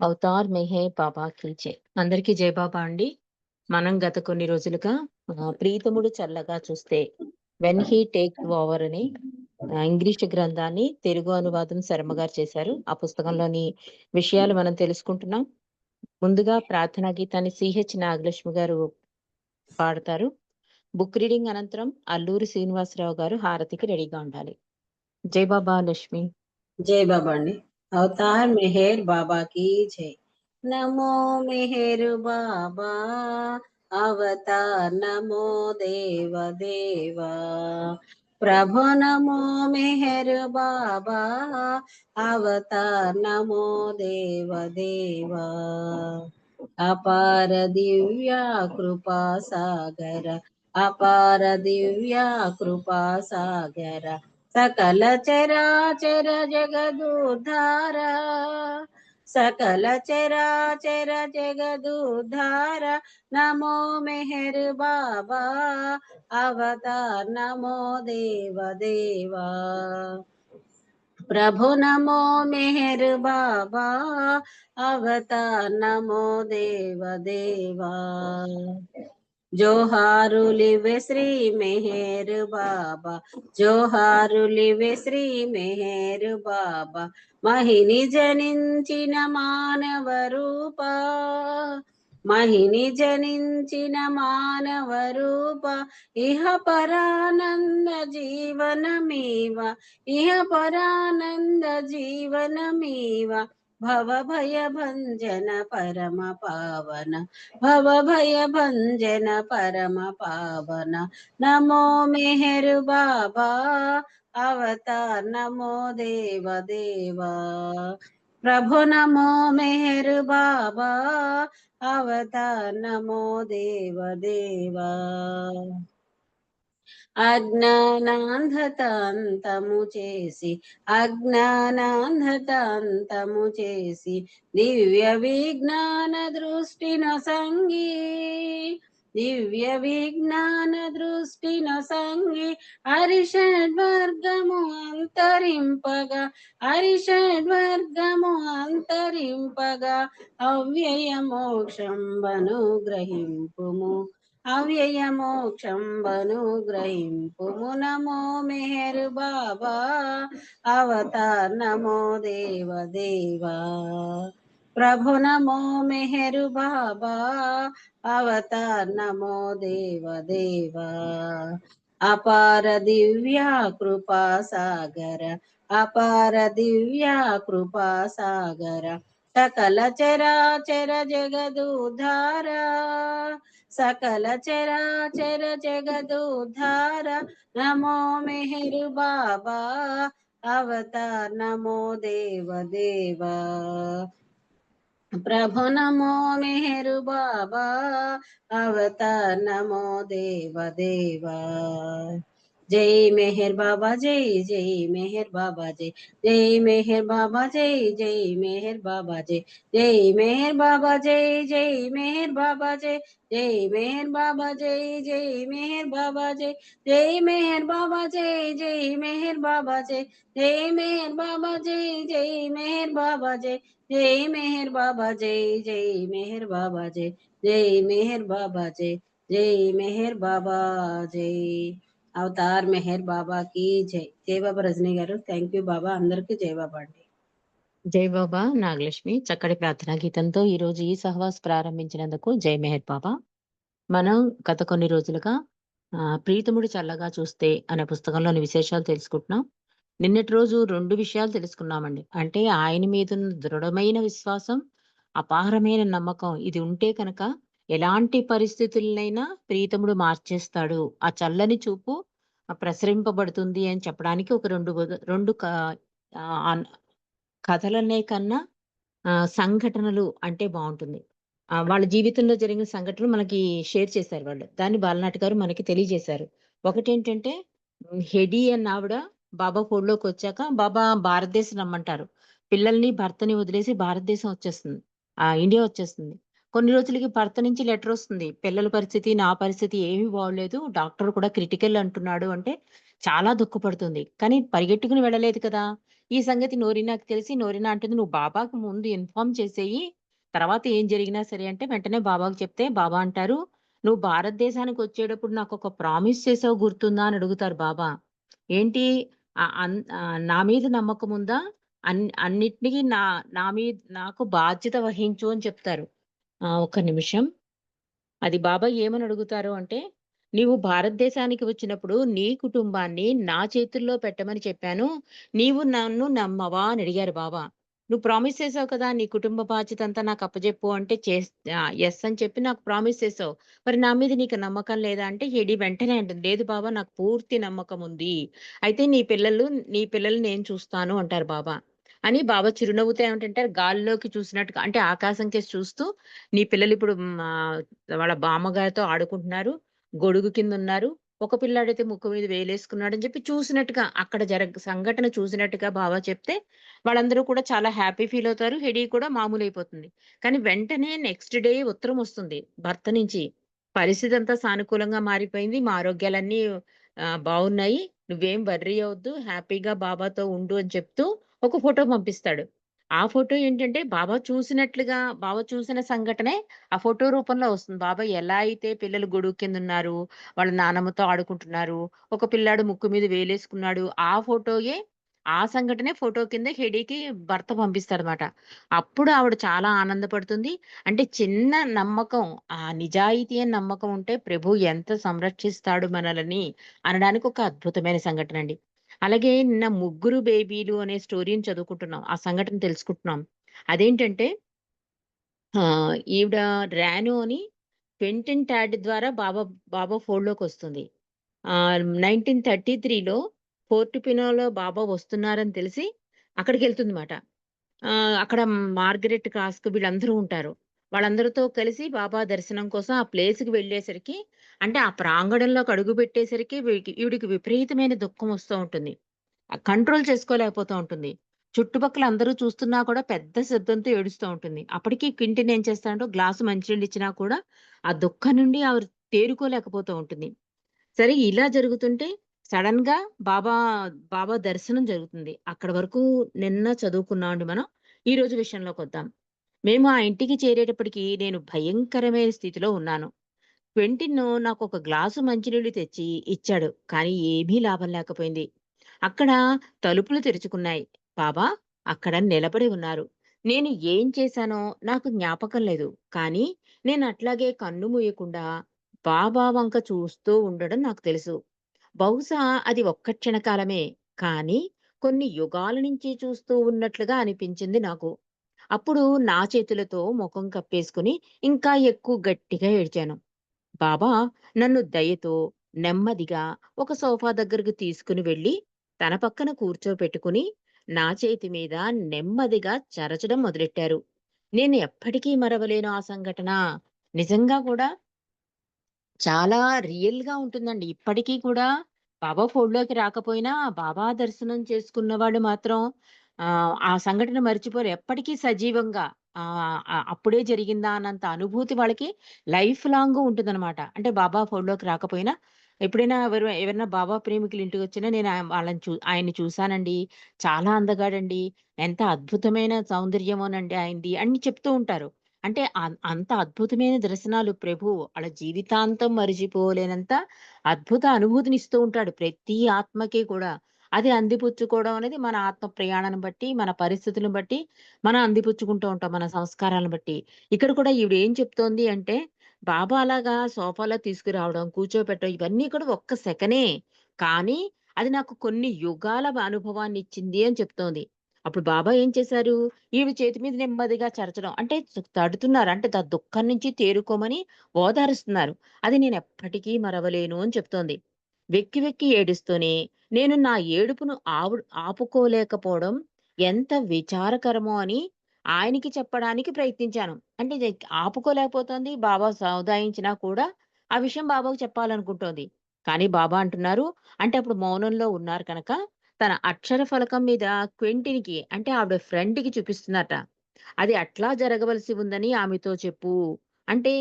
Avatar మెహే బాబా కీచే అందరికీ జై బాబా అండి. మనం గత కొన్ని రోజులుగా ప్రీతముడు చల్లగా చూస్తే వెన్ హీ టేక్ ఓవర్ అని ఇంగ్లీష్ గ్రంథాన్ని తెలుగు అనువాదం శర్మగారు చేశారు. ఆ పుస్తకంలోని విషయాలు మనం తెలుసుకుంటున్నాం. ముందుగా ప్రార్థనా గీతాన్ని సిహెచ్ నాగలక్ష్మి గారు పాడతారు. బుక్ రీడింగ్ అనంతరం అల్లూరి శ్రీనివాసరావు గారు హారతికి రెడీగా ఉండాలి. జై బాబా లక్ష్మి. జై బాబా అండి. અવતાર મેહેર બાબા કી છે નમો મેહેર બાબા અવતાર નમો દેવ દેવા પ્રભુ નમો મેહેર બાબા અવતાર નમો દેવ દેવા અપાર દિવ્યા કૃપા સાગર અપાર દિવ્યા કૃપા સાગર सकल चरा चर जगदुद्धार सकल चरा चर जगदुद्धार नमो मेहर बाबा, अवतार नमो देव देवा। प्रभु नमो मेहर बाबा, अवतार नमो देव देवा। జోహారులివే శ్రీ మెహర్ బాబా జోహారులివే శ్రీ మెహర్ బాబా మహిని జనించిన మానవ రూప మహిని జనించిన మానవ రూప ఇహ పరానంద జీవనమీవ ఇహ పరానంద జీవనమీవ य भजन परम पावन भव भंजन परम पावन नमो मेहर बाबा, अवतार नमो देव देवा। प्रभु नमो मेहर बाबा, अवतार नमो देव देवा। అజ్ఞానాంధతాంతము చేసి అజ్ఞానాంధతాంతము చేసి దివ్య విజ్ఞాన దృష్టిన సంగీ దివ్య విజ్ఞాన దృష్టిన సంగి హరిషడ్వర్గము అంతరింపగా హరిషడ్వర్గము అంతరింపగా అవ్యయ మోక్షంబను గ్రహింపుము అవ్యయ మోక్షంబను గ్రహింపుము నమో మెహర్ బాబా అవతార్ నమో దేవ దేవా. ప్రభు నమో మెహరు బాబా అవతార్ నమో దేవ దేవా. అపార దివ్యా కృపా సాగర అపార దివ్యా కృపా సాగర సకల చరాచర జగదుధారా. सकल चरा चर जगदूधार, नमो मेहरु बाबा, अवतार नमो देव देवा। प्रभु नमो मेहरु बाबा, अवतार नमो देव देवा। దేవా జై మెహర్ బాబా జై జై మెహర్ బాబా జై జై మెహర్ బాబా జై జై మెహర్ బాబా జై జై మెహర్ బాబా జై జై మెహర్ బాబా జై జై మెహర్ బాబా జై జై మెహర్ బాబా జై జై మెహర్ బాబా జై జై మెహర్ బాబా జై జై మెహర్ బాబా జై జై మెహర్ బాబా జై జై మెహర్ బాబా జై జై మెహర్ బాబా జై జై మెహర్ బాబా జై జై మెహర్ బాబా జై అవతార్ మెహర్ బాబా కి జై. జై బాబా రజనీ గారు. Thank you Baba. అందరికి జై బాబా అండి. జై బాబా నాగలక్ష్మి. చక్కటి ప్రార్థనా గీతంతో ఈ రోజు ఈ సహవాస్ ప్రారంభించినందుకు జై మెహర్ బాబా. మనం గత కొన్ని రోజులుగా ప్రీతముడు చల్లగా చూస్తే అనే పుస్తకంలోని విశేషాలు తెలుసుకుంటున్నాం. నిన్నటి రోజు రెండు విషయాలు తెలుసుకున్నామండి. అంటే ఆయన మీద దృఢమైన విశ్వాసం అపారమైన నమ్మకం ఇది ఉంటే కనుక ఎలాంటి పరిస్థితులనైనా ప్రీతముడు మార్చేస్తాడు. ఆ చల్లని చూపు ప్రసరింపబడుతుంది అని చెప్పడానికి ఒక రెండు రెండు కథలనే కన్నా సంఘటనలు అంటే బాగుంటుంది. వాళ్ళ జీవితంలో జరిగిన సంఘటనలు మనకి షేర్ చేశారు వాళ్ళు. దాన్ని బాలనాటి గారు మనకి తెలియజేశారు. ఒకటి ఏంటంటే హెడీ అన్న ఆవిడ బాబా ఫోడ్లోకి వచ్చాక బాబా భారతదేశం రమ్మంటారు. పిల్లల్ని భర్తని వదిలేసి భారతదేశం వచ్చేస్తుంది. ఆ ఇండియా వచ్చేస్తుంది. కొన్ని రోజులకి భర్త నుంచి లెటర్ వస్తుంది పిల్లల పరిస్థితి నా పరిస్థితి ఏమీ బాగోలేదు డాక్టర్ కూడా క్రిటికల్ అంటున్నాడు అంటే చాలా దుఃఖపడుతుంది కానీ పరిగెట్టుకుని వెళ్ళలేదు కదా ఈ సంగతి నోరినాకి తెలిసి నోరినా అంటుంది, "నువ్వు బాబాకు ముందు ఇన్ఫార్మ్ చేసేయి. తర్వాత ఏం జరిగినా సరే" అంటే వెంటనే బాబాకు చెప్తే బాబా అంటారు, "నువ్వు భారతదేశానికి వచ్చేటప్పుడు నాకు ఒక ప్రామిస్ చేసావు గుర్తుందా?" అని అడుగుతారు బాబా. ఏంటి అన్ నా మీద నమ్మకముందా? అన్ అన్నిటినీ నా నా మీద నాకు బాధ్యత వహించు అని చెప్తారు. ఆ! ఒక్క నిమిషం. అది బాబా ఏమని అడుగుతారు అంటే, "నీవు భారతదేశానికి వచ్చినప్పుడు నీ కుటుంబాన్ని నా చేతుల్లో పెట్టమని చెప్పాను. నీవు నన్ను నమ్మవా?" అని అడిగారు బాబా. "నువ్వు ప్రామిస్ చేసావు కదా! నీ కుటుంబ బాధ్యత అంతా నాకు అప్పచెప్పు అంటే చేస్ ఎస్ అని చెప్పి నాకు ప్రామిస్ చేసావు. మరి నా మీద నీకు నమ్మకం లేదా? అంటే హెడీ వెంటనే అంటుంది, "లేదు బాబా నాకు పూర్తి నమ్మకం ఉంది. అయితే నీ పిల్లలు నీ పిల్లల్ని నేను చూస్తాను" అంటారు బాబా. అని బాబా చిరునవ్వుతో ఏమిటంటారు గాల్లోకి చూసినట్టుగా అంటే ఆకాశం కేసి చూస్తూ, "నీ పిల్లలు ఇప్పుడు మా వాళ్ళ బామ్మగారితో ఆడుకుంటున్నారు. గొడుగు కింద ఉన్నారు ఒక పిల్లాడైతే ముక్కు మీద వేలేసుకున్నాడని" చెప్పి చూసినట్టుగా అక్కడ జరగ సంఘటన చూసినట్టుగా బాబా చెప్తే, వాళ్ళందరూ కూడా చాలా హ్యాపీ ఫీల్ అవుతారు. హెడీ కూడా మామూలు అయిపోతుంది కానీ వెంటనే నెక్స్ట్ డే ఉత్తరం వస్తుంది భర్త నుంచి. "పరిస్థితి అంతా సానుకూలంగా మారిపోయింది. మా ఆరోగ్యాలన్నీ బాగున్నాయి నువ్వేం వర్రీ అవ్వద్దు. హ్యాపీగా బాబాతో ఉండు" అని చెప్తూ ఒక ఫోటో పంపిస్తాడు. ఆ ఫోటో ఏంటంటే బాబా చూసినట్లుగా బాబా చూసిన సంఘటనే ఆ ఫోటో రూపంలో వస్తుంది. బాబా ఎలా అయితే పిల్లలు గొడుగు కింద ఉన్నారు వాళ్ళ నానమ్మతో ఆడుకుంటున్నారు, ఒక పిల్లాడు ముక్కు మీద వేలేసుకున్నాడు. ఆ ఫోటోయే ఆ సంఘటనే ఫోటో కింద హెడీకి భర్త పంపిస్తాడనమాట. అప్పుడు ఆవిడ చాలా ఆనందపడుతుంది. అంటే చిన్న నమ్మకం, ఆ నిజాయితీ అని నమ్మకం ఉంటే ప్రభు ఎంత సంరక్షిస్తాడు మనలని అనడానికి ఒక అద్భుతమైన సంఘటన అండి అలాగే నిన్న 'ముగ్గురు బేబీలు' అనే స్టోరీని చదువుకుంటున్నాం. ఆ సంఘటన తెలుసుకుంటున్నాం. అదేంటంటే ఈవిడ ర్యాను అని క్వెంటిన్ ట్యాడ్ ద్వారా బాబా బాబా ఫోల్డ్లోకి వస్తుంది నైన్టీన్ థర్టీ త్రీలో ఫోర్ట్ పినోలో బాబా వస్తున్నారని తెలిసి అక్కడికెళ్తుందమాట. ఆహ్, అక్కడ మార్గరెట్ కాస్క్ వీళ్ళందరూ ఉంటారు. వాళ్ళందరితో కలిసి బాబా దర్శనం కోసం ఆ ప్లేస్‌కి వెళ్ళేసరికి అంటే ఆ ప్రాంగణంలోకి అడుగుపెట్టేసరికి వీడికి విపరీతమైన దుఃఖం వస్తూ ఉంటుంది. కంట్రోల్ చేసుకోలేకపోతూ ఉంటుంది. చుట్టుపక్కల అందరూ చూస్తున్నా కూడా పెద్ద శబ్దంతో ఏడుస్తూ ఉంటుంది. అప్పటికి కింటిని ఏం చేస్తాడంటే గ్లాసు మంచినీళ్ళు ఇచ్చినా కూడా ఆ దుఃఖం నుండి ఆవిడ తేరుకోలేకపోతూ ఉంటుంది. సరే ఇలా జరుగుతుంటే సడెన్‌గా బాబా బాబా దర్శనం జరుగుతుంది. అక్కడ వరకు నిన్న చదువుకున్నామండి మనం. ఈరోజు విషయంలోకొద్దాం. మేము ఆ ఇంటికి చేరేటప్పటికి నేను భయంకరమైన స్థితిలో ఉన్నాను. ట్వంటీను నాకు ఒక గ్లాసు మంచినీళ్ళు తెచ్చి ఇచ్చాడు. కానీ ఏమీ లాభం లేకపోయింది. అక్కడ తలుపులు తెరుచుకున్నాయి. బాబా అక్కడ నిలబడి ఉన్నారు. నేను ఏం చేశానో నాకు జ్ఞాపకం లేదు. కానీ నేను అట్లాగే కన్ను మూయకుండా బాబా వంక చూస్తూ ఉండడం నాకు తెలుసు. బహుశా అది ఒక్క క్షణకాలమే. కానీ కొన్ని యుగాల నుంచి చూస్తూ ఉన్నట్లుగా అనిపించింది నాకు. అప్పుడు నా చేతులతో ముఖం కప్పేసుకొని ఇంకా ఎక్కువ గట్టిగా ఏడ్చాను. బాబా నన్ను దయతో నెమ్మదిగా ఒక సోఫా దగ్గరకు తీసుకుని వెళ్ళి తన పక్కన కూర్చోపెట్టుకుని నా చేతి మీద నెమ్మదిగా చరచడం మొదలెట్టారు. నేను ఎప్పటికీ మరవలేను ఆ సంఘటన. నిజంగా కూడా చాలా రియల్‌గా ఉంటుందండి. ఇప్పటికీ కూడా బాబా ఫోన్లోకి రాకపోయినా, బాబా దర్శనం చేసుకున్న వాళ్ళు మాత్రం ఆ సంఘటన మర్చిపోరు. ఎప్పటికీ సజీవంగా ఆ అప్పుడే జరిగిందా అన్నంత అనుభూతి వాళ్ళకి లైఫ్ లాంగ్ ఉంటుందనమాట. అంటే బాబా ఫోన్లోకి రాకపోయినా ఎప్పుడైనా ఎవరు ఎవరైనా బాబా ప్రేమికులు ఇంటికి వచ్చినా నేను వాళ్ళని చూ ఆయన్ని చూశానండి చాలా అందగాడండి. ఎంత అద్భుతమైన సౌందర్యమోనండి ఆయనది అని చెప్తూ ఉంటారు. అంటే అంత అద్భుతమైన దర్శనాలు ప్రభువు వాళ్ళ జీవితాంతం మరిచిపోలేనంత అద్భుత అనుభూతిని ఇస్తూ ఉంటాడు ప్రతి ఆత్మకి కూడా. అది అందిపుచ్చుకోవడం అనేది మన ఆత్మ ప్రయాణాన్ని బట్టి, మన పరిస్థితులను బట్టి మనం అందిపుచ్చుకుంటూ ఉంటాం మన సంస్కారాలను బట్టి. ఇక్కడ కూడా ఈవిడ ఏం చెప్తోంది అంటే, బాబా అలాగా సోఫాలో తీసుకురావడం, కూర్చోపెట్టడం ఇవన్నీ కూడా ఒక్క సెకనే. కానీ అది నాకు కొన్ని యుగాల అనుభవాన్ని ఇచ్చింది అని చెప్తోంది. అప్పుడు బాబా ఏం చేశారు? ఈవిడ చేతి మీద నెమ్మదిగా చరచడం. అంటే తడుతున్నారు. అంటే దా దుఃఖం నుంచి తేరుకోమని ఓదారుస్తున్నారు. అది నేను ఎప్పటికీ మరవలేను అని చెప్తోంది. వెక్కి వెక్కి ఏడుస్తూనే నేను నా ఏడుపును ఆవు ఆపుకోలేకపోవడం ఎంత విచారకరమో అని ఆయనకి చెప్పడానికి ప్రయత్నించాను. అంటే ఆపుకోలేకపోతుంది ఆపుకోలేకపోతోంది. బాబా సముదాయించినా కూడా ఆ విషయం బాబాకు చెప్పాలనుకుంటోంది. కానీ బాబా అంటున్నారు అంటే అప్పుడు మౌనంలో ఉన్నారు కనుక తన అక్షర ఫలకం మీద క్వెంటిన్‌కి అంటే ఆవిడ ఫ్రెండ్‌కి చూపిస్తున్నారట. అది అట్లా జరగవలసి ఉందని ఆమెతో చెప్పు. అంటే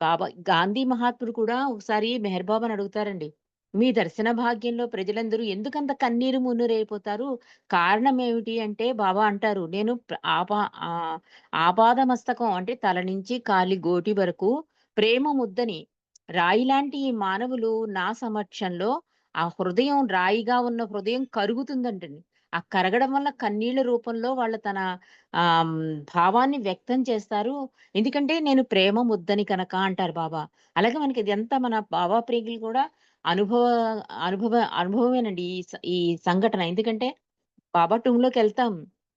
బాబా గాంధీ మహాత్ముడు కూడా ఒకసారి మెహర్ బాబాని అడుగుతారండి. మీ దర్శన భాగ్యంలో ప్రజలందరూ ఎందుకంత కన్నీరు మున్నురైపోతారు కారణం ఏమిటి అంటే బాబా అంటారు, నేను ఆపా ఆపాద ఆపాదమస్తకం అంటే తల నుంచి కాలి గోటి వరకు ప్రేమ ముద్దని. రాయిలాంటి ఈ మానవులు నా సమక్షంలో ఆ హృదయం రాయిగా ఉన్న హృదయం కరుగుతుందంటండి. ఆ కరగడం వల్ల కన్నీళ్ళ రూపంలో వాళ్ళు తన ఆ భావాన్ని వ్యక్తం చేస్తారు. ఎందుకంటే నేను ప్రేమ ముద్దని కనుక అంటారు బాబా. అలాగే మనకి ఇదంతా మన బాబా ప్రేమికులు కూడా అనుభవ అనుభవ అనుభవమేనండి ఈ ఈ సంఘటన. ఎందుకంటే బాబా టూమ్‌లోకెళ్తాం.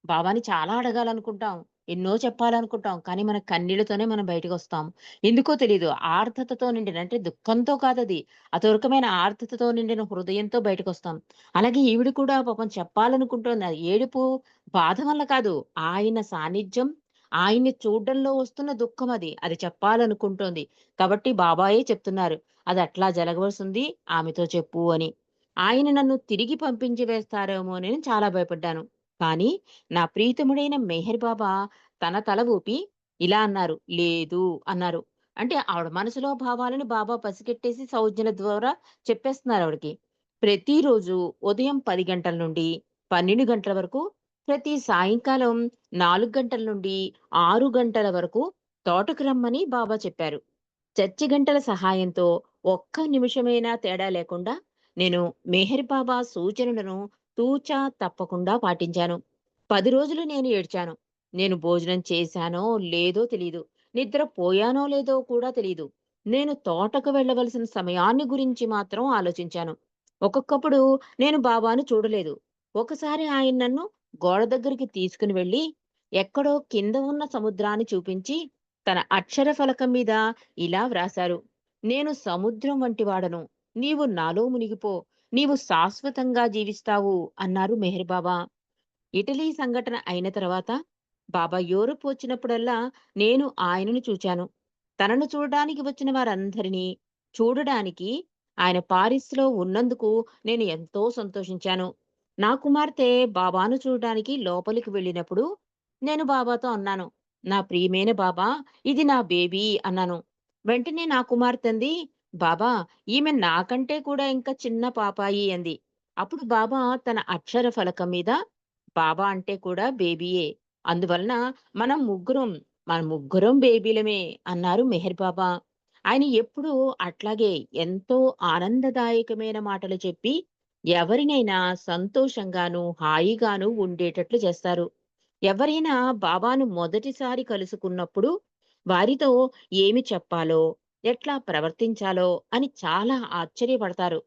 బాబాని చాలా అడగాలనుకుంటాం. ఎన్నో చెప్పాలనుకుంటాం. కానీ మన కన్నీళ్ళతోనే మనం బయటకొస్తాం. ఎందుకో తెలీదు. ఆర్ధతతో నిండిన అంటే దుఃఖంతో కాదది. అతొరకమైన ఆర్ధతతో నిండిన హృదయంతో బయటకొస్తాం. అలాగే ఈవిడ కూడా పాపం చెప్పాలనుకుంటుంది ఏడుపు బాధ వల్ల కాదు. ఆయన సాన్నిధ్యం, ఆయన్ని చూడడంలో వస్తున్న దుఃఖం అది. అది చెప్పాలనుకుంటోంది. కాబట్టి బాబాయే చెప్తున్నారు. అది అట్లా జరగవలసింది ఆమెతో చెప్పు" అని. ఆయన నన్ను తిరిగి పంపించి వేస్తారేమో అని చాలా భయపడ్డాను. కానీ నా ప్రీతముడైన మెహర్ బాబా తన తల ఊపి ఇలా అన్నారు. "లేదు" అన్నారు. అంటే ఆవిడ మనసులో భావాలను బాబా పసిగెట్టేసి సౌజన్య ద్వారా చెప్పేస్తున్నారు ఆవిడకి ప్రతిరోజు ఉదయం పది గంటల నుండి 12 గంటల వరకు, ప్రతి సాయంకాలం నాలుగు గంటల నుండి ఆరు గంటల వరకు తోటకు రమ్మని బాబా చెప్పారు. చర్చి గంటల సహాయంతో ఒక్క నిమిషమైనా తేడా లేకుండా నేను మెహర్ బాబా సూచనలను తూచా తప్పకుండా పాటించాను. పది రోజులు నేను ఏడ్చాను. నేను భోజనం చేశానో లేదో తెలీదు. నిద్రపోయానో లేదో కూడా తెలీదు. నేను తోటకు వెళ్ళవలసిన సమయాన్ని గురించి మాత్రం ఆలోచించాను. ఒక్కొక్కప్పుడు నేను బాబాను చూడలేదు. ఒకసారి ఆయన నన్ను గోడ దగ్గరికి తీసుకుని వెళ్ళి ఎక్కడో కింద ఉన్న సముద్రాన్ని చూపించి తన అక్షర ఫలకం మీద ఇలా వ్రాశారు "నేను సముద్రం వంటి వాడను. నీవు నాలో మునిగిపో. నీవు శాశ్వతంగా జీవిస్తావు" అన్నారు మెహర్ బాబా. ఇటలీ సంఘటన అయిన తర్వాత బాబా యూరప్ వచ్చినప్పుడల్లా నేను ఆయనను చూచాను. తనను చూడడానికి వచ్చిన వారందరినీ చూడడానికి ఆయన పారిస్‌లో ఉన్నందుకు నేను ఎంతో సంతోషించాను. నా కుమార్తె బాబాను చూడడానికి లోపలికి వెళ్ళినప్పుడు నేను బాబాతో అన్నాను. "నా ప్రియమైన బాబా ఇది నా బేబీ" అన్నాను. వెంటనే నా కుమార్తె అంది, "బాబా ఈమె నాకంటే కూడా ఇంకా చిన్న పాపాయి" అంది. అప్పుడు బాబా తన అక్షర ఫలకం మీద బాబా అంటే కూడా బేబీయే. అందువలన మనం ముగ్గురం, మన ముగ్గురం బేబీలమే అన్నారు మెహర్ బాబా. ఆయన ఎప్పుడూ అట్లాగే ఎంతో ఆనందదాయకమైన మాటలు చెప్పి ఎవరినైనా సంతోషంగాను, హాయిగాను ఉండేటట్లు చేస్తారు. ఎవరైనా బాబాను మొదటిసారి కలుసుకున్నప్పుడు వారితో ఏమి చెప్పాలో, ఎట్లా ప్రవర్తించాలో అని చాలా ఆశ్చర్యపడతారు.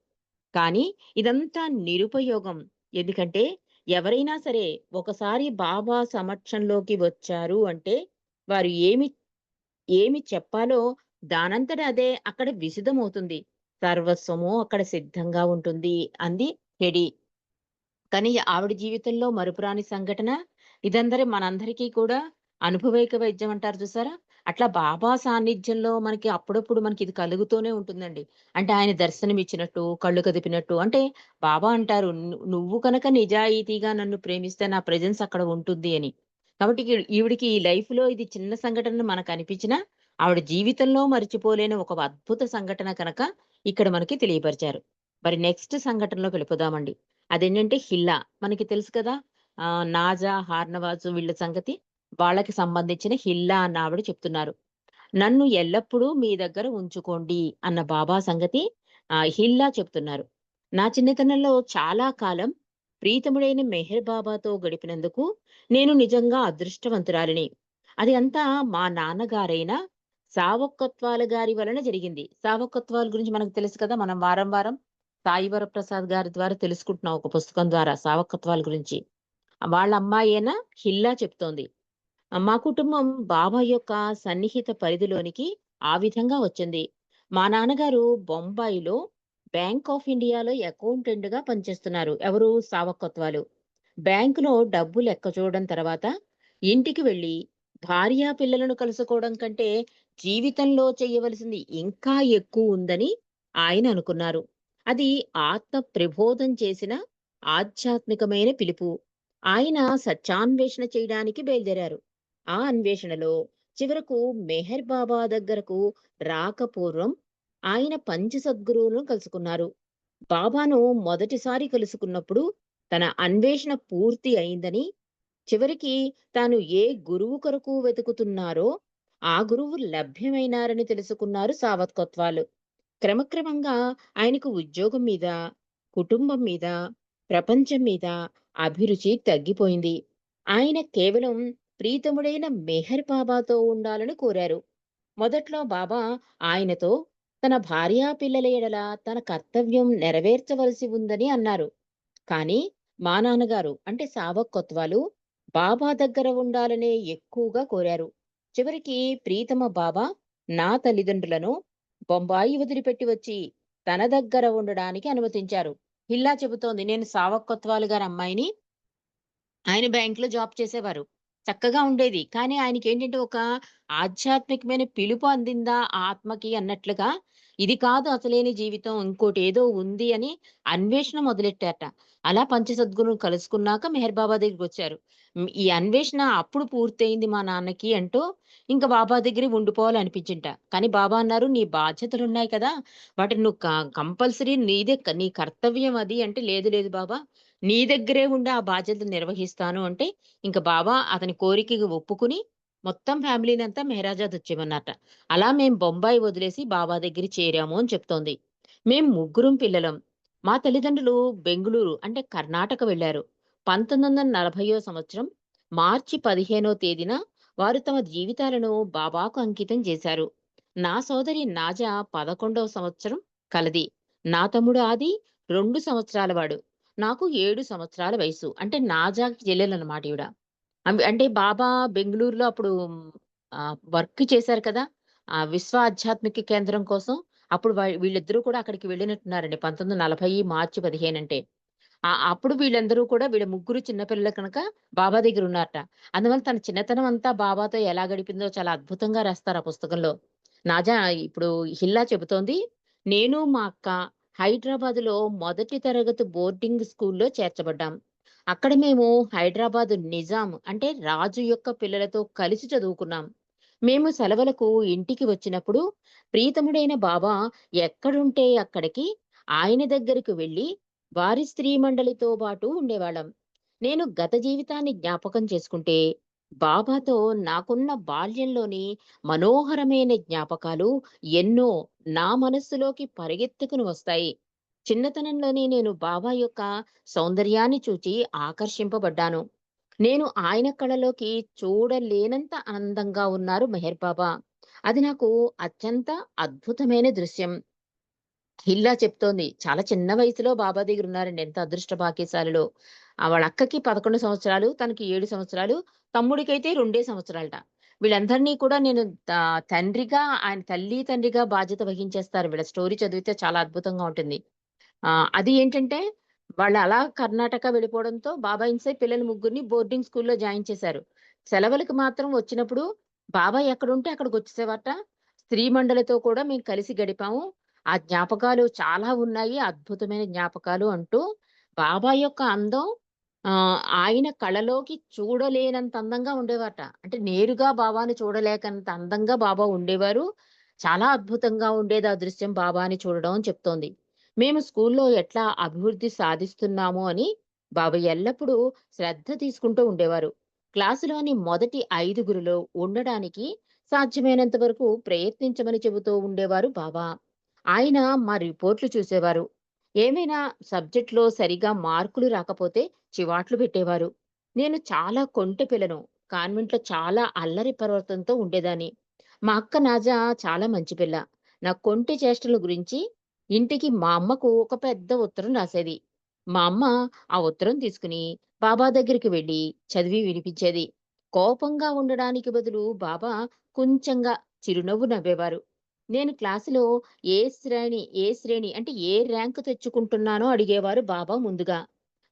కానీ ఇదంతా నిరుపయోగం. ఎందుకంటే ఎవరైనా సరే ఒకసారి బాబా సమక్షంలోకి వచ్చారు అంటే వారు ఏమి ఏమి చెప్పాలో దానంతట అదే అక్కడ విసిదమవుతుంది సర్వస్వము అక్కడ సిద్ధంగా ఉంటుంది అంది హెడి కానీ ఆవిడ జీవితంలో మరుపురాని సంఘటన ఇదందరి మనందరికీ కూడా అనుభవైక వైద్యం అంటారు చూసారా? అట్లా బాబా సాన్నిధ్యంలో మనకి అప్పుడప్పుడు మనకి ఇది కలుగుతూనే ఉంటుందండి. అంటే ఆయన దర్శనం ఇచ్చినట్టు కళ్ళు కదిపినట్టు. అంటే బాబా అంటారు నువ్వు కనుక నిజాయితీగా నన్ను ప్రేమిస్తే నా ప్రెజెన్స్ అక్కడ ఉంటుంది" అని. కాబట్టి ఈ లైఫ్లో ఇది చిన్న సంఘటన మనకనిపించినా, ఆవిడ జీవితంలో మర్చిపోలేని ఒక అద్భుత సంఘటన కనుక ఇక్కడ మనకి తెలియపరిచారు. మరి నెక్స్ట్ సంఘటనలోకి వెళ్ళిపోదామండి. అదేంటంటే హిల్లా. మనకి తెలుసు కదా! ఆ నాజా, హార్నవాజు వీళ్ళ సంగతి. వాళ్ళకి సంబంధించిన హిల్లా అన్న ఆవిడ చెప్తున్నారు. "నన్ను ఎల్లప్పుడూ మీ దగ్గర ఉంచుకోండి" అన్న బాబా సంగతి ఆహ్, హిల్లా చెప్తున్నారు. "నా చిన్నతనంలో చాలా కాలం ప్రీతముడైన మెహర్ బాబాతో గడిపినందుకు నేను నిజంగా అదృష్టవంతురాలిని. అది అంతా మా నాన్నగారైన సావకత్వాల గారి వలన జరిగింది." సావకత్వాల గురించి మనకు తెలుసు కదా! మనం వారం వారం సాయి వరప్రసాద్ గారి ద్వారా తెలుసుకుంటున్నాం ఒక పుస్తకం ద్వారా సావకత్వాల గురించి. వాళ్ళ అమ్మాయైన హిల్లా చెప్తోంది. మా కుటుంబం బాబా యొక్క సన్నిహిత పరిధిలోనికి ఆ విధంగా వచ్చింది. మా నాన్నగారు బొంబాయిలో బ్యాంక్ ఆఫ్ ఇండియాలో అకౌంటెంట్‌గా పనిచేస్తున్నారు. ఎవరు? సావకత్వాలు బ్యాంకులో డబ్బు లెక్క చూడడం తర్వాత ఇంటికి వెళ్ళి భార్య, పిల్లలను కలుసుకోవడం కంటే జీవితంలో చేయవలసింది ఇంకా ఎక్కువ ఉందని ఆయన అనుకున్నారు. అది ఆత్మ ప్రబోధం చేసిన ఆధ్యాత్మికమైన పిలుపు. ఆయన సత్యాన్వేషణ చేయడానికి బయలుదేరారు. ఆ అన్వేషణలో చివరకు మెహర్ బాబా దగ్గరకు రాకపూర్వం ఆయన పంచ సద్గురువులను కలుసుకున్నారు. బాబాను మొదటిసారి కలుసుకున్నప్పుడు తన అన్వేషణ పూర్తి అయిందని చివరికి తాను ఏ గురువు కొరకు వెతుకుతున్నారో ఆ గురువు లభ్యమైనారని తెలుసుకున్నారు సావత్కత్వాలు. క్రమక్రమంగా ఆయనకు ఉద్యోగం మీద కుటుంబం మీద ప్రపంచం మీద అభిరుచి తగ్గిపోయింది. ఆయన కేవలం ప్రీతముడైన మెహర్ బాబాతో ఉండాలని కోరారు. మొదట్లో బాబా ఆయనతో తన భార్యా పిల్లల ఎడల తన కర్తవ్యం నెరవేర్చవలసి ఉందని అన్నారు. కానీ మా నాన్నగారు అంటే సావక్కొత్వాలు బాబా దగ్గర ఉండాలనే ఎక్కువగా కోరారు. చివరికి ప్రీతమ బాబా నా తల్లిదండ్రులను బొంబాయి వదిలిపెట్టి వచ్చి తన దగ్గర ఉండడానికి అనుమతించారు. హిల్లా చెబుతోంది నేను సావక్కొత్వాలు గారి అమ్మాయిని ఆయన బ్యాంక్లో జాబ్ చేసేవారు. చక్కగా ఉండేది. కానీ ఆయనకి ఏంటంటే ఒక ఆధ్యాత్మికమైన పిలుపు అందిందా ఆత్మకి అన్నట్లుగా ఇది కాదు అసలేని జీవితం ఇంకోటి ఏదో ఉంది అని అన్వేషణ మొదలెట్టారట. అలా పంచసద్గురును కలుసుకున్నాక మెహర్ బాబా దగ్గరికి వచ్చారు. ఈ అన్వేషణ అప్పుడు పూర్తయింది మా నాన్నకి అంటూ ఇంకా బాబా దగ్గర ఉండిపోవాలనిపించింట. కానీ బాబా అన్నారు నీ బాధ్యతలు ఉన్నాయి కదా వాటిని నువ్వు కంపల్సరీ నీదే నీ కర్తవ్యం అది. అంటే లేదు లేదు బాబా నీ దగ్గరే ఉండి ఆ బాధ్యతలు నిర్వహిస్తాను. అంటే ఇంకా బాబా అతని కోరికకి ఒప్పుకుని మొత్తం ఫ్యామిలీని అంతా మెహరాజాద్ వచ్చేమన్నట అలా మేము బొంబాయి వదిలేసి బాబా దగ్గర చేరాము అని చెప్తోంది. మేం ముగ్గురం పిల్లలం. మా తల్లిదండ్రులు బెంగళూరు అంటే కర్ణాటక వెళ్ళారు. పంతొమ్మిది వందల నలభైయో సంవత్సరం మార్చి పదిహేనో తేదీన వారు తమ జీవితాలను బాబాకు అంకితం చేశారు. నా సోదరి నాజా పదకొండవ సంవత్సరం కలది. నా తమ్ముడు ఆది రెండు సంవత్సరాల వాడు. నాకు ఏడు సంవత్సరాల వయసు. అంటే నాజాకి చెల్లెలన్నమాట ఈవిడ. అంటే బాబా బెంగళూరులో అప్పుడు వర్క్ చేశారు కదా. ఆ విశ్వ ఆధ్యాత్మిక కేంద్రం కోసం. అప్పుడు వీళ్ళిద్దరూ కూడా అక్కడికి వెళ్ళినట్టున్నారండి. పంతొమ్మిది వందల నలభై మార్చి పదిహేను అంటే. అప్పుడు వీళ్ళందరూ కూడా వీళ్ళ ముగ్గురు చిన్నపిల్లలు కనుక బాబా దగ్గర ఉన్నారట. అందువల్ల తన చిన్నతనం అంతా బాబాతో ఎలా గడిపిందో చాలా అద్భుతంగా రాస్తారు ఆ పుస్తకంలో. నాజా ఇప్పుడు హిల్లా చెబుతోంది నేను మా అక్క హైదరాబాద్లో మొదటి తరగతి బోర్డింగ్ స్కూల్లో చేర్చబడ్డాం. అక్కడ మేము హైదరాబాద్ నిజాం అంటే రాజు యొక్క పిల్లలతో కలిసి చదువుకున్నాం. మేము సెలవులకు ఇంటికి వచ్చినప్పుడు ప్రీతముడైన బాబా ఎక్కడుంటే అక్కడికి ఆయన దగ్గరికి వెళ్ళి వారి స్త్రీ మండలితో పాటు ఉండేవాళ్ళం. నేను గత జీవితాన్ని జ్ఞాపకం చేసుకుంటే బాబాతో నాకున్న బాల్యంలోని మనోహరమైన జ్ఞాపకాలు ఎన్నో నా మనస్సులోకి పరిగెత్తుకుని వస్తాయి. చిన్నతనంలోనే నేను బాబా యొక్క సౌందర్యాన్ని చూచి ఆకర్షింపబడ్డాను. నేను ఆయన కళలోకి చూడలేనంత ఆనందంగా ఉన్నారు మెహర్ బాబా. అది నాకు అత్యంత అద్భుతమైన దృశ్యం. హిల్లా చెప్తోంది. చాలా చిన్న వయసులో బాబా దగ్గర ఉన్నారండి. ఎంత అదృష్ట భాగ్యశాలలో. వాళ్ళ అక్కకి పదకొండు సంవత్సరాలు తనకి ఏడు సంవత్సరాలు తమ్ముడికైతే రెండే సంవత్సరాలట. వీళ్ళందరినీ కూడా నేను తండ్రిగా ఆయన తల్లి తండ్రిగా బాధ్యత వహించేస్తారు. వీళ్ళ స్టోరీ చదివితే చాలా అద్భుతంగా ఉంటుంది. ఆ అది ఏంటంటే వాళ్ళు అలా కర్ణాటక వెళ్ళిపోవడంతో బాబా ఇన్సై పిల్లల ముగ్గురిని బోర్డింగ్ స్కూల్లో జాయిన్ చేశారు. సెలవులకు మాత్రం వచ్చినప్పుడు బాబా ఎక్కడుంటే అక్కడికి వచ్చేసేవాట స్త్రీ మండలితో కూడా మేము కలిసి గడిపాము. ఆ జ్ఞాపకాలు చాలా ఉన్నాయి. అద్భుతమైన జ్ఞాపకాలు అంటూ బాబా యొక్క అందం ఆయన కళలోకి చూడలేనంత అందంగా ఉండేవాట. అంటే నేరుగా బాబాని చూడలేకంత అందంగా బాబా ఉండేవారు. చాలా అద్భుతంగా ఉండేది ఆ దృశ్యం బాబాని చూడడం అని చెప్తోంది. మేము స్కూల్లో ఎట్లా అభివృద్ధి సాధిస్తున్నాము అని బాబా ఎల్లప్పుడూ శ్రద్ధ తీసుకుంటూ ఉండేవారు. క్లాసులోని మొదటి ఐదుగురిలో ఉండడానికి సాధ్యమైనంత వరకు ప్రయత్నించమని చెబుతూ ఉండేవారు బాబా. ఆయన మా రిపోర్ట్లు చూసేవారు. ఏమైనా సబ్జెక్ట్లో సరిగా మార్కులు రాకపోతే చివాట్లు పెట్టేవారు. నేను చాలా కొంటె పిల్లను కాన్వెంట్లో చాలా అల్లరి ప్రవర్తనతో ఉండేదాన్ని. మా అక్క నాజా చాలా మంచి పిల్ల. నా కొంటి చేష్టల గురించి ఇంటికి మా అమ్మకు ఒక పెద్ద ఉత్తరం రాసేది. మా అమ్మ ఆ ఉత్తరం తీసుకుని బాబా దగ్గరికి వెళ్ళి చదివి వినిపించేది. కోపంగా ఉండడానికి బదులు బాబా కొంచెంగా చిరునవ్వు నవ్వేవారు. నేను క్లాసులో ఏ శ్రేణి ఏ శ్రేణి అంటే ఏ ర్యాంక్ తెచ్చుకుంటున్నానో అడిగేవారు బాబా ముందుగా.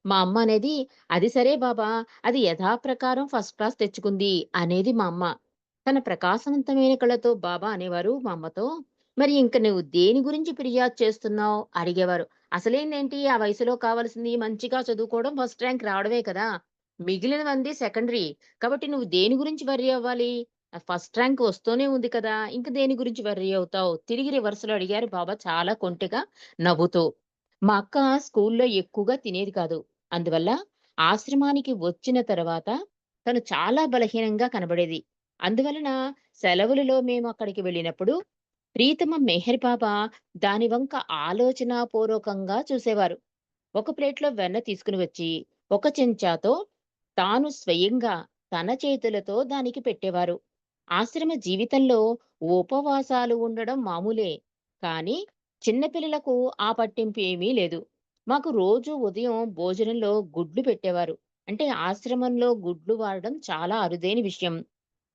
మా అమ్మ అనేది అది సరే బాబా అది యథాప్రకారం ఫస్ట్ క్లాస్ తెచ్చుకుంది అనేది మా అమ్మ. తన ప్రకాశవంతమైన కళ్ళతో బాబా అనేవారు మా అమ్మతో. మరి ఇంక నువ్వు దేని గురించి ఫిర్యాదు చేస్తున్నావు? అడిగేవారు. అసలేందేంటి ఆ వయసులో కావాల్సింది మంచిగా చదువుకోవడం ఫస్ట్ ర్యాంక్ రావడమే కదా. మిగిలినవంది సెకండరీ. కాబట్టి నువ్వు దేని గురించి వర్రీ అవ్వాలి? ఫస్ట్ ర్యాంక్ వస్తూనే ఉంది కదా ఇంక దేని గురించి వర్రీ అవుతావు తిరిగి రివర్స్లో అడిగారు బాబా చాలా కొంటెగా నవ్వుతూ మా అక్క స్కూల్లో ఎక్కువగా తినేది కాదు. అందువల్ల ఆశ్రమానికి వచ్చిన తర్వాత తను చాలా బలహీనంగా కనబడేది. అందువలన సెలవులలో మేము అక్కడికి వెళ్ళినప్పుడు ప్రీతమ మెహర్ బాబా దాని వంక ఆలోచనాపూర్వకంగా చూసేవారు. ఒక ప్లేట్‌లో వెన్న తీసుకుని వచ్చి, ఒక చెంచాతో తాను స్వయంగా తన చేతులతో దానికి పెట్టేవారు. ఆశ్రమ జీవితంలో ఉపవాసాలు ఉండడం మామూలే. కానీ చిన్నపిల్లలకు ఆ పట్టింపు ఏమీ లేదు. మాకు రోజు ఉదయం భోజనంలో గుడ్లు పెట్టేవారు. అంటే ఆశ్రమంలో గుడ్లు వాడడం చాలా అరుదైన విషయం.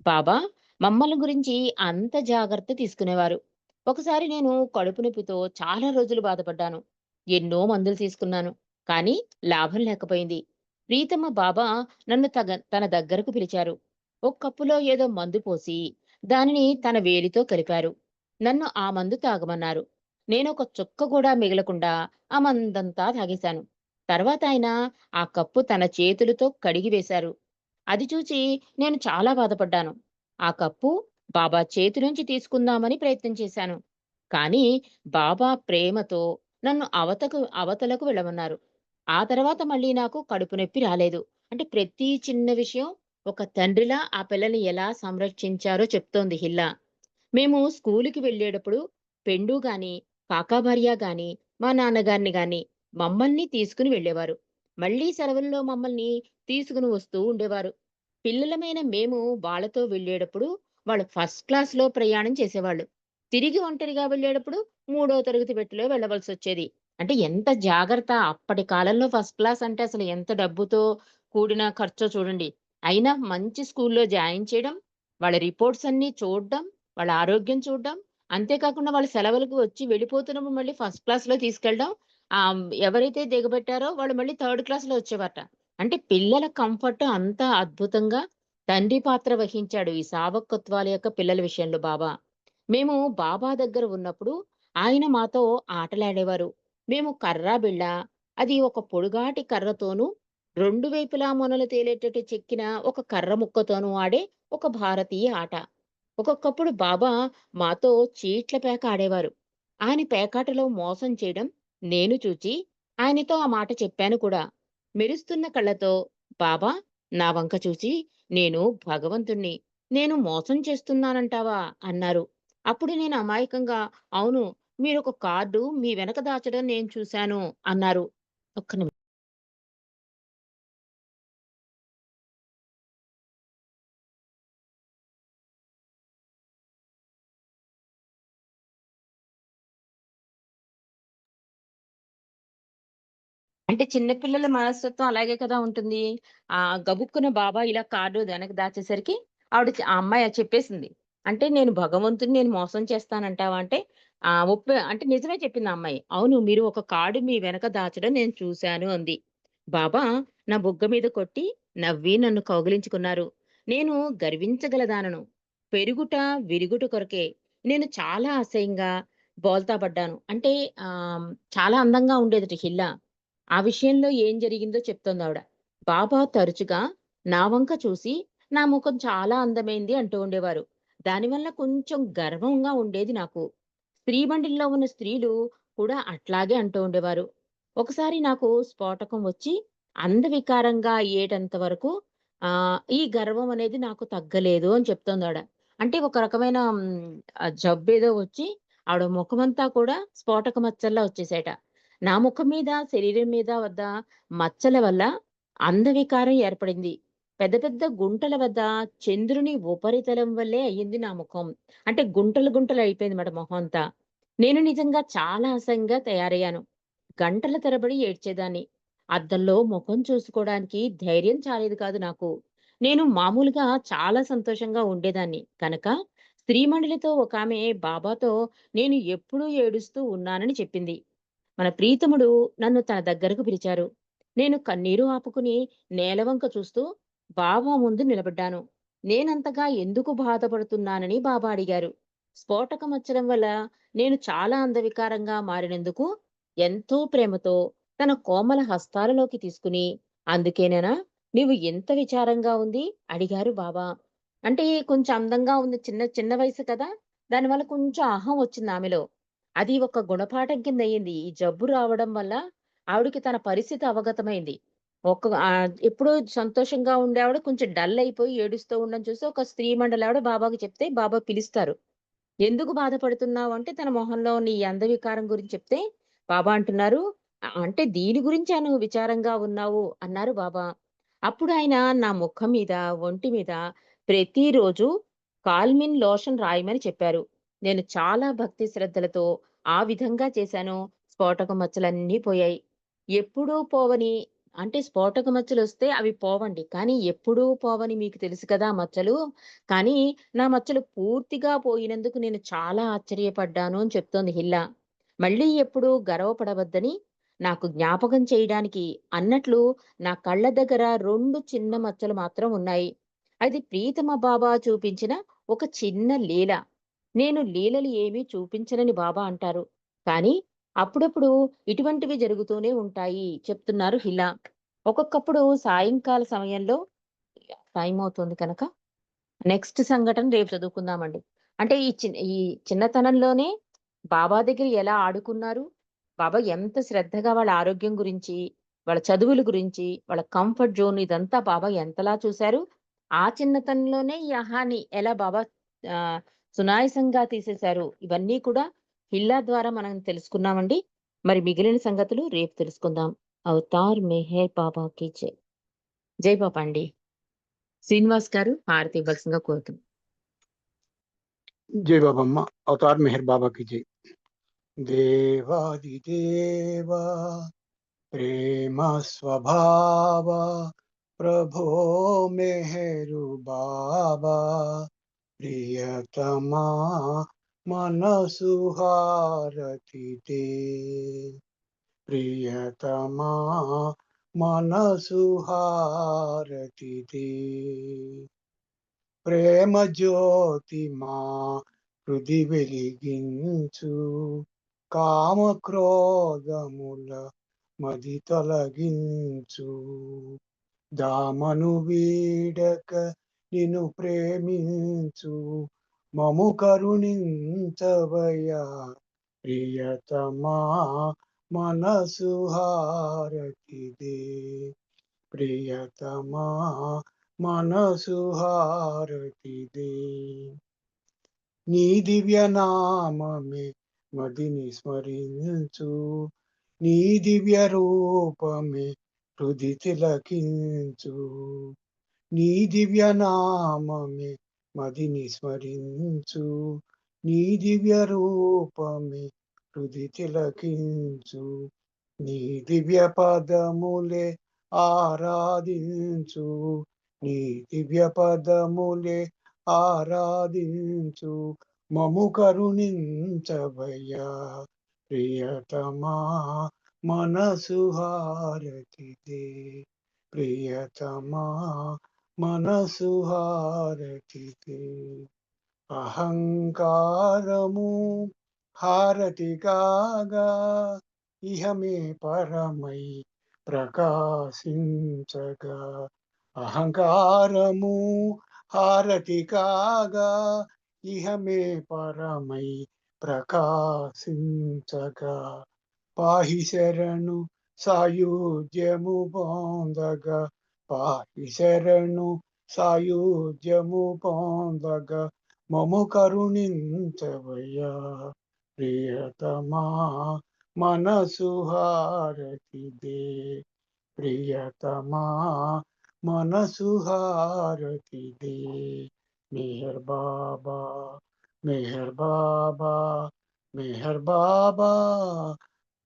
బాబా మమ్మల్ని గురించి అంత జాగ్రత్త తీసుకునేవారు. ఒకసారి నేను కడుపు నొప్పితో చాలా రోజులు బాధపడ్డాను. ఎన్నో మందులు తీసుకున్నాను. కానీ లాభం లేకపోయింది. ప్రీతమ్మ బాబా నన్ను తగ తన దగ్గరకు పిలిచారు. ఒక కప్పులో ఏదో మందు పోసి, దానిని తన వేలితో కలిపారు. నన్ను ఆ మందు తాగమన్నారు. నేను ఒక చుక్క కూడా మిగలకుండా ఆ మందంతా తాగేశాను. తర్వాత ఆయన ఆ కప్పు తన చేతులతో కడిగి వేశారు. అది చూచి నేను చాలా బాధపడ్డాను. ఆ కప్పు బాబా చేతి నుంచి తీసుకుందామని ప్రయత్నం చేశాను. కానీ బాబా ప్రేమతో నన్ను అవతకు అవతలకు వెళ్ళమన్నారు. ఆ తర్వాత మళ్ళీ నాకు కడుపు నొప్పి రాలేదు. అంటే ప్రతి చిన్న విషయం ఒక తండ్రిలా ఆ పిల్లల్ని ఎలా సంరక్షించారో చెప్తోంది హిల్లా. మేము స్కూలుకి వెళ్ళేటప్పుడు పెండు గాని, కాకాభార్య గాని, మా నాన్నగారిని గాని మమ్మల్ని తీసుకుని వెళ్ళేవారు. మళ్ళీ సెలవుల్లో మమ్మల్ని తీసుకుని వస్తూ ఉండేవారు. పిల్లలమైన మేము వాళ్ళతో వెళ్ళేటప్పుడు వాళ్ళు ఫస్ట్ క్లాస్‌లో ప్రయాణం చేసేవాళ్ళు. తిరిగి ఒంటరిగా వెళ్ళేటప్పుడు మూడో తరగతి పెట్టిలో వెళ్ళవలసి వచ్చేది అంటే ఎంత జాగ్రత్త అప్పటి కాలంలో ఫస్ట్ క్లాస్ అంటే అసలు ఎంత డబ్బుతో కూడిన ఖర్చో చూడండి. అయినా మంచి స్కూల్‌లో జాయిన్ చేయడం, వాళ్ళ రిపోర్ట్స్ అన్నీ చూడడం, వాళ్ళ ఆరోగ్యం చూడడం, అంతేకాకుండా వాళ్ళ సెలవులకు వచ్చి వెళ్ళిపోతున్నప్పుడు మళ్ళీ ఫస్ట్ క్లాస్‌లో తీసుకెళ్ళడం. ఎవరైతే దిగబెట్టారో వాళ్ళు మళ్ళీ థర్డ్ క్లాస్‌లో వచ్చేవారట. అంటే పిల్లల కంఫర్ట్ అంత అద్భుతంగా తండ్రి పాత్ర వహించాడు ఈ సావకత్వాల యొక్క పిల్లల విషయంలో బాబా. మేము బాబా దగ్గర ఉన్నప్పుడు ఆయన మాతో ఆటలాడేవారు. మేము కర్రా బిళ్ళ, అది ఒక పొడుగాటి కర్రతోనూ, రెండు వైపులా మొనలు తేలేటట్టు చెక్కిన ఒక కర్ర ముక్కతోనూ ఆడే ఒక భారతీయ ఆట. ఒక్కొక్కప్పుడు బాబా మాతో చీట్ల పేక ఆడేవారు. ఆయన పేకాటలో మోసం చేయడం నేను చూచి ఆయనతో ఆ మాట చెప్పాను కూడా. మెరుస్తున్న కళ్ళతో బాబా నా వంక చూచి నేను భగవంతుణ్ణి. నేను మోసం చేస్తున్నానంటావా? అన్నారు. అప్పుడు నేను అమాయకంగా అవును. మీరొక కార్డు మీ వెనక దాచడం నేను చూశాను అన్నారు. ఒక్క అంటే చిన్న పిల్లల మనస్తత్వం అలాగే కదా ఉంటుంది. ఆ గబుక్కున బాబా ఇలా కార్డు వెనక దాచేసరికి ఆవిడ ఆ అమ్మాయి అది చెప్పేసింది. అంటే నేను భగవంతుని నేను మోసం చేస్తానంటావా? అంటే ఆ ఒప్ప అంటే నిజమే చెప్పింది అమ్మాయి. అవును మీరు ఒక కార్డు మీ వెనక దాచడం నేను చూశాను అంది. బాబా నా బుగ్గ మీద కొట్టి నవ్వి నన్ను కౌగిలించుకున్నారు. నేను గర్వించగలదానను. పెరుగుట, విరుగుట కొరకే. నేను చాలా అసహ్యంగా బోల్తా పడ్డాను. అంటే ఆ చాలా అందంగా ఉండేదట హిల్లా. ఆ విషయంలో ఏం జరిగిందో చెప్తోందావిడ. బాబా తరచుగా నా వంక చూసి, నా ముఖం చాలా అందమైంది అంటూ ఉండేవారు. దానివల్ల కొంచెం గర్వంగా ఉండేది నాకు. స్త్రీమండిల్లో ఉన్న స్త్రీలు కూడా అట్లాగే అంటూ ఉండేవారు. ఒకసారి నాకు స్ఫోటకం వచ్చి అందవికారంగా అయ్యేటంత వరకు ఆ ఈ గర్వం అనేది నాకు తగ్గలేదు అని చెప్తోందావిడ. అంటే ఒక రకమైన జబ్బేదో వచ్చి ఆవిడ ముఖమంతా కూడా స్ఫోటక మచ్చల్లా వచ్చేసేట నా ముఖం మీద, శరీరం మీద వద్ద మచ్చల వల్ల అందవికారం ఏర్పడింది. పెద్ద పెద్ద గుంటల వద్ద చంద్రుని ఉపరితలం వల్లే అయ్యింది నా ముఖం. అంటే గుంటలు గుంటలు అయిపోయింది మాట మొహం అంతా. నేను నిజంగా చాలా అసంగా తయారయ్యాను. గంటల తరబడి ఏడ్చేదాన్ని. అద్దంలో ముఖం చూసుకోవడానికి ధైర్యం చాలేదు కాదు నాకు. నేను మామూలుగా చాలా సంతోషంగా ఉండేదాన్ని. కనుక స్త్రీమండలితో ఒకామె బాబాతో నేను ఎప్పుడూ ఏడుస్తూ ఉన్నానని చెప్పింది. మన ప్రీతముడు నన్ను తన దగ్గరకు పిలిచారు. నేను కన్నీరు ఆపుకుని నేలవంక చూస్తూ బాబా ముందు నిలబడ్డాను. నేనంతగా ఎందుకు బాధపడుతున్నానని బాబా అడిగారు. స్ఫోటకం వచ్చడం వల్ల నేను చాలా అందవికారంగా మారినందుకు ఎంతో ప్రేమతో తన కోమల హస్తాలలోకి తీసుకుని, అందుకేనేనా నీవు ఎంత విచారంగా ఉంది? అడిగారు బాబా. అంటే కొంచెం అందంగా ఉంది. చిన్న చిన్న వయసు కదా! దానివల్ల కొంచెం అహం వచ్చింది ఆమెలో. అది ఒక గుణపాఠం కింద అయ్యింది. ఈ జబ్బు రావడం వల్ల ఆవిడకి తన పరిస్థితి అవగతమైంది. ఒక ఆహ్, ఎప్పుడూ సంతోషంగా ఉండేవాడు కొంచెం డల్ అయిపోయి ఏడుస్తూ ఉండడం చూసి ఒక స్త్రీ మండలావిడ బాబాకి చెప్తే బాబా పిలుస్తారు. ఎందుకు బాధపడుతున్నావు అంటే తన మొహంలో నీ ఈ అందవికారం గురించి చెప్తే బాబా అంటున్నారు, అంటే దీని గురించా నువ్వు విచారంగా ఉన్నావు" అన్నారు బాబా. అప్పుడు ఆయన నా ముఖం మీద, ఒంటి మీద ప్రతిరోజు కాల్మిన్ లోషన్ రాయమని చెప్పారు. నేను చాలా భక్తి శ్రద్ధలతో ఆ విధంగా చేశాను. స్ఫోటక మచ్చలన్నీ పోయాయి. ఎప్పుడూ పోవని అంటే స్ఫోటక మచ్చలు వస్తే అవి పోవండి. కానీ ఎప్పుడూ పోవని మీకు తెలుసు కదా మచ్చలు. కానీ నా మచ్చలు పూర్తిగా పోయినందుకు నేను చాలా ఆశ్చర్యపడ్డాను అని చెప్తోంది హిల్లా. మళ్ళీ ఎప్పుడూ గర్వపడవద్దని నాకు జ్ఞాపకం చేయడానికి అన్నట్లు నా కళ్ళ దగ్గర రెండు చిన్న మచ్చలు మాత్రం ఉన్నాయి. అది ప్రీతమ బాబా చూపించిన ఒక చిన్న లీల. నేను లీలలు ఏమీ చూపించనని బాబా అంటారు. కానీ అప్పుడప్పుడు ఇటువంటివి జరుగుతూనే ఉంటాయి చెప్తున్నారు హిలా. ఒక్కొక్కప్పుడు సాయంకాల సమయంలో టైం అవుతుంది కనుక నెక్స్ట్ సంఘటన రేపు చదువుకుందామండి. అంటే ఈ చిన్న ఈ చిన్నతనంలోనే బాబా దగ్గర ఎలా ఆడుకున్నారు, బాబా ఎంత శ్రద్ధగా వాళ్ళ ఆరోగ్యం గురించి, వాళ్ళ చదువుల గురించి, వాళ్ళ కంఫర్ట్ జోన్ ఇదంతా బాబా ఎంతలా చూశారు ఆ చిన్నతనంలోనే ఈ అహాని ఎలా బాబా సునాయసంగా తీసేశారు. ఇవన్నీ కూడా హిల్లా ద్వారా మనం తెలుసుకున్నామండి. మరి మిగిలిన సంగతులు రేపు తెలుసుకుందాం. అవతార్ మెహర్ బాబాకి జై. జై బాబా అండి. శ్రీనివాస్ గారు హారతి ఇవ్వాల్సిందిగా కోరుతున్నాం. జై బాబమ్మ అవతార్ మెహర్ బాబా జై దేవాది దేవా ప్రేమ స్వభావ ప్రభో మెహరు బాబా ప్రియతమా మనసు హారతిదే ప్రియతమా మనసు హారతిదే ప్రేమ జ్యోతి మా హృది వెలిగించు. కామ క్రోధముల మది తొలగించు. దామను వీడక నిన్ను ప్రేమించు. మము కరుణించవయ్యా. ప్రియతమా మనసు హారతిదే. ప్రియతమా మనసు హారతిదే. నీ దివ్య నామమే మదిని స్మరించు. నీ దివ్య రూపమే హృది తిలకించు. నీ దివ్య నామమే మదిని స్మరించు నీ దివ్య రూపమే హృది తిలకించు నీ దివ్య పదములే ఆరాధించు నీ దివ్య పదములే ఆరాధించు మము కరుణించవయ్యా ప్రియతమా మనసు హారతిదే ప్రియతమా మనసు హారటితే అహంకారము హారతి కాగా ఇహమే పరమై ప్రకాశించగా. అహంకారము హారతి కాగా ఇహమే పరమై ప్రకాశించగా. పాహి శరణు సాయుధ్యము పొందగా పాహి శరణు సాయుధ్యము పొందగా మము కరుణించవయ్యా ప్రియతమా మనసు హారతిదే ప్రియతమా మనసు హారతిదే మెహర్ బాబా మెహర్ బాబా మెహర్ బాబా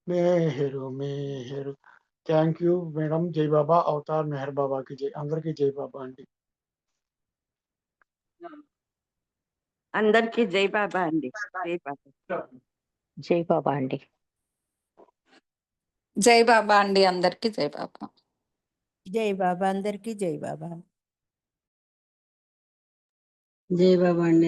మెహరు మెహరు థ్యాంక్ యూ మేడం జై బాబా అవతార్ మెహర్ బాబాకి జై అందరికీ జై బాబా అండి అందరికీ జై బాబా అండి జై బాబా జై బాబా అండి. జై బాబా అండి అందరికీ జై బాబా జై బాబా అందరికీ జై బాబా జై బాబా అండి